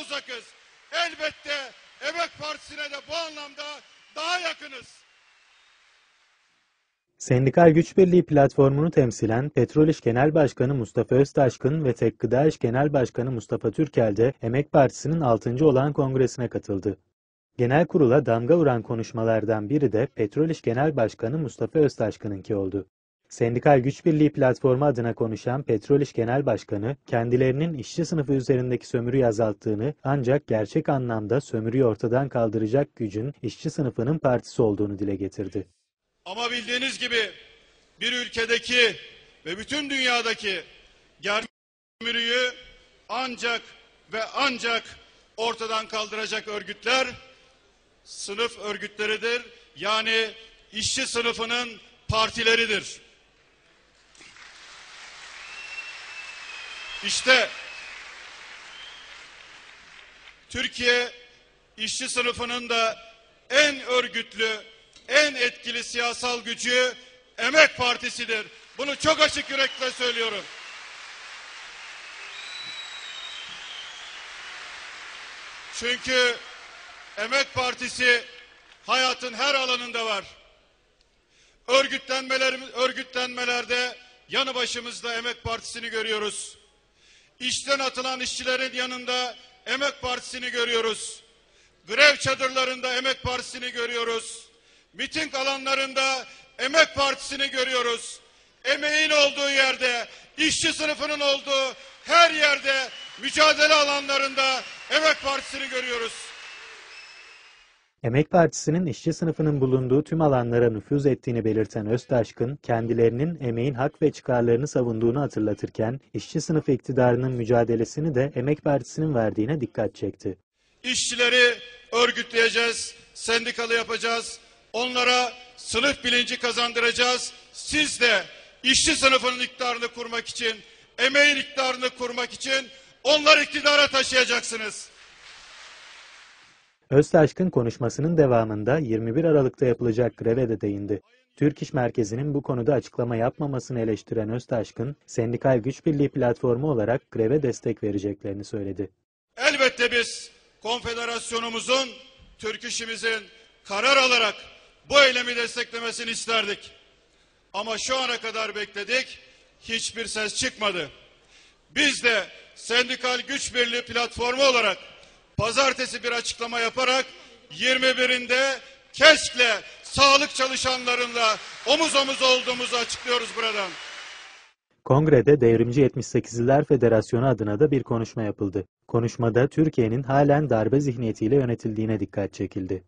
uzakız. Elbette Emek Partisi'ne de bu anlamda daha yakınız. Sendikal Güç Birliği platformunu temsilen Petrol İş Genel Başkanı Mustafa Öztaşkın ve Tek Gıda İş Genel Başkanı Mustafa Türkel de Emek Partisi'nin 6. olan kongresine katıldı. Genel kurula damga vuran konuşmalardan biri de Petrol İş Genel Başkanı Mustafa Öztaşkın'ınki oldu. Sendikal Güç Birliği platformu adına konuşan Petrol İş Genel Başkanı, kendilerinin işçi sınıfı üzerindeki sömürüyü azalttığını ancak gerçek anlamda sömürüyü ortadan kaldıracak gücün işçi sınıfının partisi olduğunu dile getirdi. Ama bildiğiniz gibi bir ülkedeki ve bütün dünyadaki germürüyü ancak ve ancak ortadan kaldıracak örgütler sınıf örgütleridir. Yani işçi sınıfının partileridir. İşte Türkiye işçi sınıfının da en örgütlü, en etkili siyasal gücü Emek Partisi'dir. Bunu çok açık yürekle söylüyorum. Çünkü Emek Partisi hayatın her alanında var. Örgütlenmeler, örgütlenmelerde yanı başımızda Emek Partisi'ni görüyoruz. İşten atılan işçilerin yanında Emek Partisi'ni görüyoruz. Grev çadırlarında Emek Partisi'ni görüyoruz. Miting alanlarında Emek Partisi'ni görüyoruz. Emeğin olduğu yerde, işçi sınıfının olduğu her yerde mücadele alanlarında Emek Partisi'ni görüyoruz. Emek Partisi'nin işçi sınıfının bulunduğu tüm alanlara nüfuz ettiğini belirten Öztaşkın, kendilerinin emeğin hak ve çıkarlarını savunduğunu hatırlatırken, işçi sınıfı iktidarının mücadelesini de Emek Partisi'nin verdiğine dikkat çekti. İşçileri örgütleyeceğiz, sendikalı yapacağız, onlara sınıf bilinci kazandıracağız. Siz de işçi sınıfının iktidarını kurmak için, emeğin iktidarını kurmak için onları iktidara taşıyacaksınız. Öztaşkın konuşmasının devamında 21 Aralık'ta yapılacak greve de değindi. Türk İş Merkezi'nin bu konuda açıklama yapmamasını eleştiren Öztaşkın, Sendikal Güç Birliği platformu olarak greve destek vereceklerini söyledi. Elbette biz konfederasyonumuzun, Türk İş'imizin karar alarak bu eylemi desteklemesini isterdik. Ama şu ana kadar bekledik, hiçbir ses çıkmadı. Biz de Sendikal Güç Birliği platformu olarak pazartesi bir açıklama yaparak 21'inde KESK'le sağlık çalışanlarıyla omuz omuz olduğumuzu açıklıyoruz buradan. Kongrede Devrimci 78'liler Federasyonu adına da bir konuşma yapıldı. Konuşmada Türkiye'nin halen darbe zihniyetiyle yönetildiğine dikkat çekildi.